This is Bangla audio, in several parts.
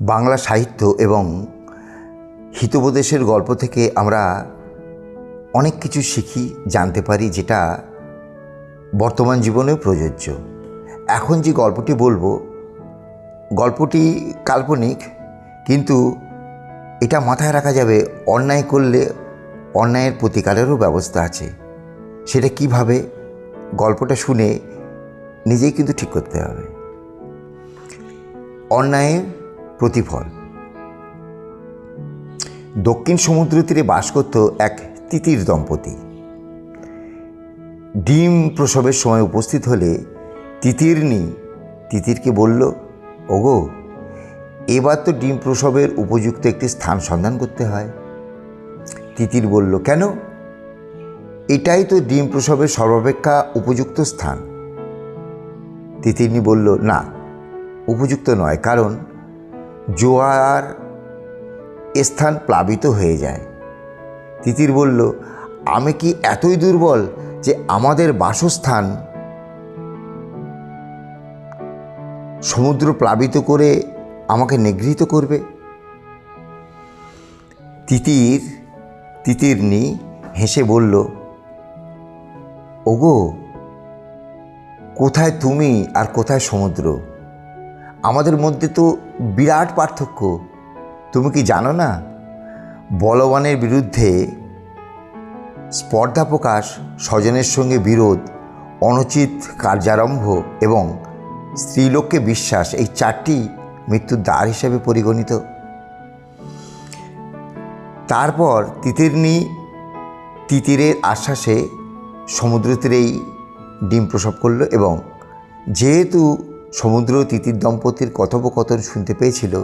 বাংলা সাহিত্য এবং হিতোপদেশের গল্প থেকে আমরা অনেক কিছু শিখি, জানতে পারি, যেটা বর্তমান জীবনেও প্রযোজ্য। এখন যে গল্পটি বলব, গল্পটি কাল্পনিক, কিন্তু এটা মাথায় রাখা যাবে, অন্যায় করলে অন্যায়ের প্রতিকারেরও ব্যবস্থা আছে। সেটা কীভাবে, গল্পটা শুনে নিজেই কিন্তু ঠিক করতে হবে। অন্যায়ের প্রতিফল। দক্ষিণ সমুদ্র তীরে বাস করত এক তিতির দম্পতি। ডিম প্রসবের সময় উপস্থিত হলে তিতিরনি তিতিরকে বলল, ওগো, এবার তো ডিম প্রসবের উপযুক্ত একটি স্থান সন্ধান করতে হয়। তিতির বলল, কেন? এটাই তো ডিম প্রসবের সর্বাপেক্ষা উপযুক্ত স্থান। তিতিরনি বলল, না, উপযুক্ত নয়, কারণ জোয়ার স্থান প্লাবিত হয়ে যায়। তিতির বলল, আমি কি এতই দুর্বল যে আমাদের বাসস্থান সমুদ্র প্লাবিত করে আমাকে নিগৃহীত করবে? তিতির, তিতিরনি হেসে বলল, ওগো, কোথায় তুমি আর কোথায় সমুদ্র? আমাদের মধ্যে তো বিরাট পার্থক্য। তুমি কি জানো না? বলবানের বিরুদ্ধে স্পর্ধা প্রকাশ, স্বজনের সঙ্গে বিরোধ, অনুচিত কার্যারম্ভ এবং স্ত্রীলোককে বিশ্বাস এই চারটি মৃত্যুর দ্বার হিসেবে পরিগণিত। তারপর তিতিরনি তিতিরের আশ্বাসে সমুদ্র তীরেই ডিম প্রসব করল এবং যেহেতু সমুদ্র তিতির দম্পতির কথোপকথন শুনতে পেয়েছিল।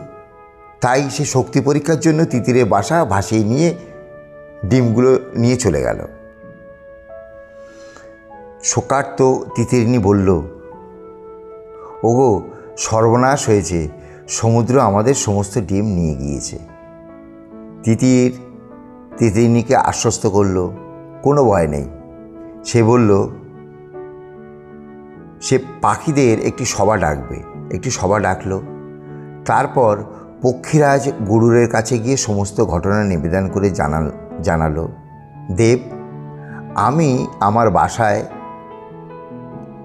তাই সে শক্তি পরীক্ষার জন্য তিতিরের বাসা ভাসিয়ে নিয়ে ডিমগুলো নিয়ে চলে গেল। শোকার্ত তিতিরিনী বলল, ওগো, সর্বনাশ হয়েছে। সমুদ্র আমাদের সমস্ত ডিম নিয়ে গিয়েছে। তিতির তিতিরিনীকে আশ্বস্ত করল, কোনো ভয় নেই। সে বলল সে পাখিদের একটি সভা ডাকবে। একটি সভা ডাকল। তারপর পক্ষীরাজ গুরুরের কাছে গিয়ে সমস্ত ঘটনা নিবেদন করে জানাল, জানালো। দেব, আমি আমার বাসায়,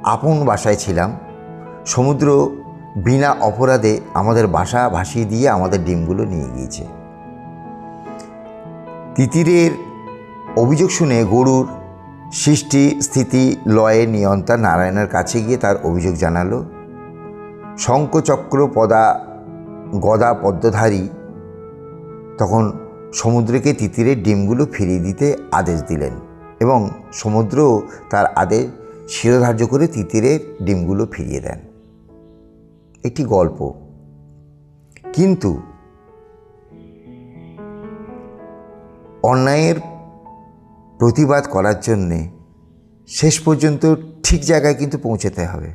আপন বাসায় ছিলাম। সমুদ্র বিনা অপরাধে আমাদের বাসা ভাসিয়ে দিয়ে আমাদের ডিমগুলো নিয়ে গিয়েছে। তিতিরের অভিযোগ শুনে গরুর সৃষ্টি, স্থিতি, লয়ে নিয়ন্ত্রণ নারায়ণের কাছে গিয়ে তার অভিযোগ জানালো। শঙ্কচক্র পদা গদা পদ্মধারী তখন সমুদ্রকে তিতিরের ডিমগুলো ফিরিয়ে দিতে আদেশ দিলেন এবং সমুদ্র তার আদেশ শিরোধার্য করে তিতিরের ডিমগুলো ফিরিয়ে দেন। একটি গল্প। কিন্তু অন্যায়ের প্রতিবাদ করার জন্যে শেষ পর্যন্ত ঠিক জায়গায় কিন্তু পৌঁছাতে হবে।